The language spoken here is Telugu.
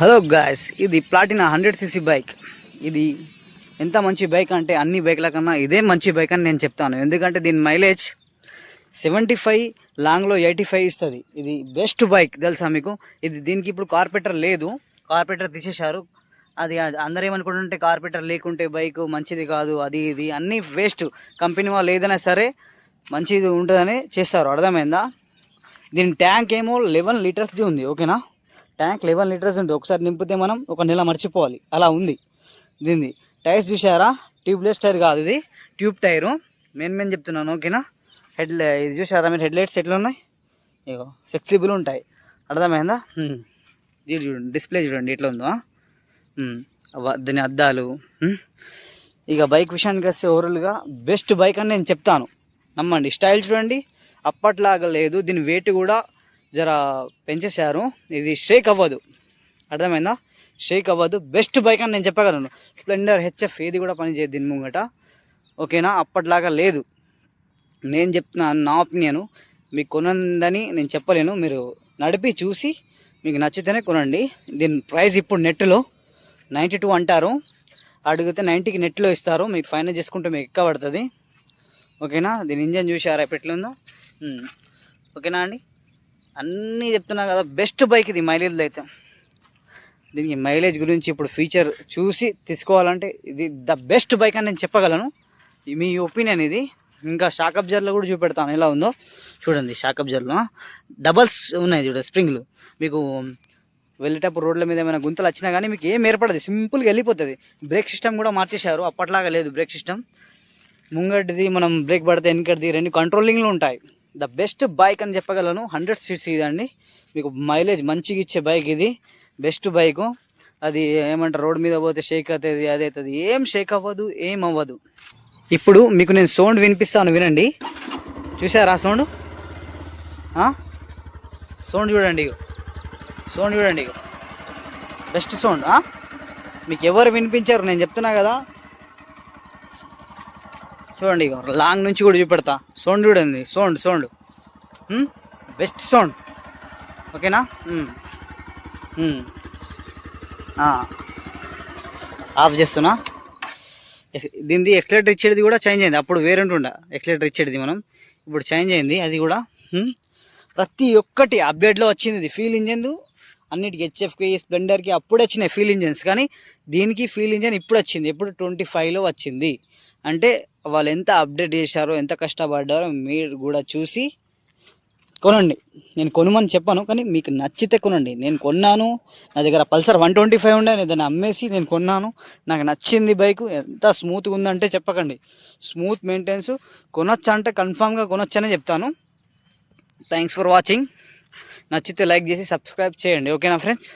హలో గాయస్ ఇది ప్లాటినా హండ్రెడ్ సీసీ బైక్. ఇది ఎంత మంచి బైక్ అంటే అన్ని బైక్ల కన్నా ఇదే మంచి బైక్ అని నేను చెప్తాను. ఎందుకంటే దీని మైలేజ్ సెవెంటీ ఫైవ్ లాంగ్లో ఎయిటీ ఫైవ్ ఇస్తుంది. ఇది బెస్ట్ బైక్ తెలుసా మీకు? ఇది దీనికి ఇప్పుడు కార్పెటర్ లేదు. కార్పెటర్ తీసేశారు. అది అందరూ ఏమనుకుంటుంటే కార్పెటర్ లేకుంటే బైక్ మంచిది కాదు అది ఇది అన్నీ వేస్ట్. కంపెనీ వాళ్ళు ఏదైనా సరే మంచిది ఉంటుందని చేస్తారు. అర్థమైందా? దీని ట్యాంక్ ఏమో లెవెన్ లీటర్స్ది ఉంది ఓకేనా? ట్యాంక్ లెవెన్ లీటర్స్ ఉంది. ఒకసారి నింపితే మనం ఒక నెల మర్చిపోవాలి. అలా ఉంది. దీన్ని టైర్స్ చూసారా ట్యూబ్లెస్ టైర్ కాదు ఇది. Tube tyre. మెయిన్ మెయిన్ చెప్తున్నాను ఓకేనా? హెడ్ ఇది చూసారా మీరు? హెడ్ లైట్స్ ఎట్లా ఉన్నాయి? ఇగో ఫ్లెక్సిబుల్ ఉంటాయి. అర్థమైందా? ఇది చూడండి డిస్ప్లే చూడండి ఎట్లా ఉందో. హ్మ్. దీని అద్దాలు. ఇక బైక్ విషయానికి వస్తే ఓవరాల్గా బెస్ట్ బైక్ అని నేను చెప్తాను. నమ్మండి. స్టైల్ చూడండి. అప్పట్లాగా లేదు. దీని వెయిట్ కూడా జర పెంచేశారు. ఇది షేక్ అవ్వదు. అర్థమైందా? షేక్ అవ్వదు. బెస్ట్ బైక్ అని నేను చెప్పగలను. స్ప్లెండర్ హెచ్ఎఫ్ ఏది కూడా పనిచేయదు దీని ముంగట. ఓకేనా? అప్పట్లాగా లేదు. నేను చెప్తున్నా నా ఒపీనియను మీకు కొనందని నేను చెప్పలేను. మీరు నడిపి చూసి మీకు నచ్చితేనే కొనండి. దీని ప్రైస్ ఇప్పుడు నెట్లో నైంటీ టూ అంటారు. అడిగితే నైంటీకి నెట్లో ఇస్తారు. మీకు ఫైనల్ చేసుకుంటే మీకు ఎక్కువ పడుతుంది. ఓకేనా? దీని ఇంజన్ చూసారా? ఇప్పుడు ఎట్లుందో ఓకేనా అండి? అన్నీ చెప్తున్నా కదా బెస్ట్ బైక్ ఇది మైలేజ్లో అయితే. దీనికి మైలేజ్ గురించి ఇప్పుడు ఫీచర్ చూసి తీసుకోవాలంటే ఇది ద బెస్ట్ బైక్ అని నేను చెప్పగలను. మీ ఒపీనియన్ ఇది. ఇంకా షాక్ అబ్జర్లో కూడా చూపెడతాను. ఎలా ఉందో చూడండి షాక్ అబ్జర్లో డబల్స్ ఉన్నాయి చూడండి స్ప్రింగ్లు మీకు వెళ్ళేటప్పుడు రోడ్ల మీద ఏమైనా గుంతలు వచ్చినా కానీ మీకు ఏం ఏర్పడదు. సింపుల్గా వెళ్ళిపోతుంది. బ్రేక్ సిస్టమ్ కూడా మార్చేశారు. అప్పట్లాగా లేదు బ్రేక్ సిస్టమ్ ముంగటిది మనం బ్రేక్ పడితే వెనకటిది రెండు కంట్రోలింగ్లు ఉంటాయి. ద బెస్ట్ బైక్ అని చెప్పగలను హండ్రెడ్ సీసీ ఇదండి మీకు మైలేజ్ మంచిగా ఇచ్చే బైక్ ఇది. Best bike. అది ఏమంటారు రోడ్ మీద పోతే షేక్ అవుతుంది అది అవుతుంది. ఏం షేక్ అవ్వదు ఏం అవ్వదు. ఇప్పుడు మీకు నేను సౌండ్ వినిపిస్తాను వినండి. చూసారా సౌండ్? సౌండ్ చూడండి ఇగో. సౌండ్ చూడండి ఇగో. బెస్ట్ సౌండ్ మీకు ఎవరు వినిపించారు? నేను చెప్తున్నా కదా. చూడండి లాంగ్ నుంచి కూడా చూపెడతా. సౌండ్ చూడండి సౌండ్ సౌండ్. Best sound. ఓకేనా? ఆఫ్ చేస్తున్నా. దీనిది ఎక్సలేటర్ ఇచ్చేది కూడా చేంజ్ అయింది. అప్పుడు వేరే ఉంటుండే. ఎక్సలేటర్ ఇచ్చేది మనం. ఇప్పుడు చేంజ్ అయింది. అది కూడా ప్రతి ఒక్కటి అప్డేట్లో వచ్చింది ఇది. ఫీల్ ఇంజన్ అన్నిటికి హెచ్ఎఫ్కి స్ప్లెండర్కి అప్పుడు వచ్చినాయి ఫీల్ ఇంజన్స్ కానీ దీనికి ఫీల్ ఇంజన్ ఇప్పుడు వచ్చింది. ఇప్పుడు ట్వంటీ ఫైవ్లో వచ్చింది. అంటే వాళ్ళు ఎంత అప్డేట్ చేశారో ఎంత కష్టపడ్డారో మీరు కూడా చూసి కొనండి. నేను కొనమని చెప్పాను కానీ మీకు నచ్చితే కొనండి. నేను కొన్నాను నా దగ్గర పల్సర్ వన్ ట్వంటీ ఫైవ్ ఉండే నేను దాన్ని అమ్మేసి నేను కొన్నాను. నాకు నచ్చింది బైక్ ఎంత స్మూత్గా ఉందంటే చెప్పకండి. స్మూత్ మెయింటెన్స్ కొనొచ్చా అంటే కన్ఫామ్గా కొనొచ్చనే చెప్తాను. థ్యాంక్స్ ఫర్ వాచింగ్ నచ్చితే లైక్ చేసి సబ్స్క్రైబ్ చేయండి. ఓకేనా ఫ్రెండ్స్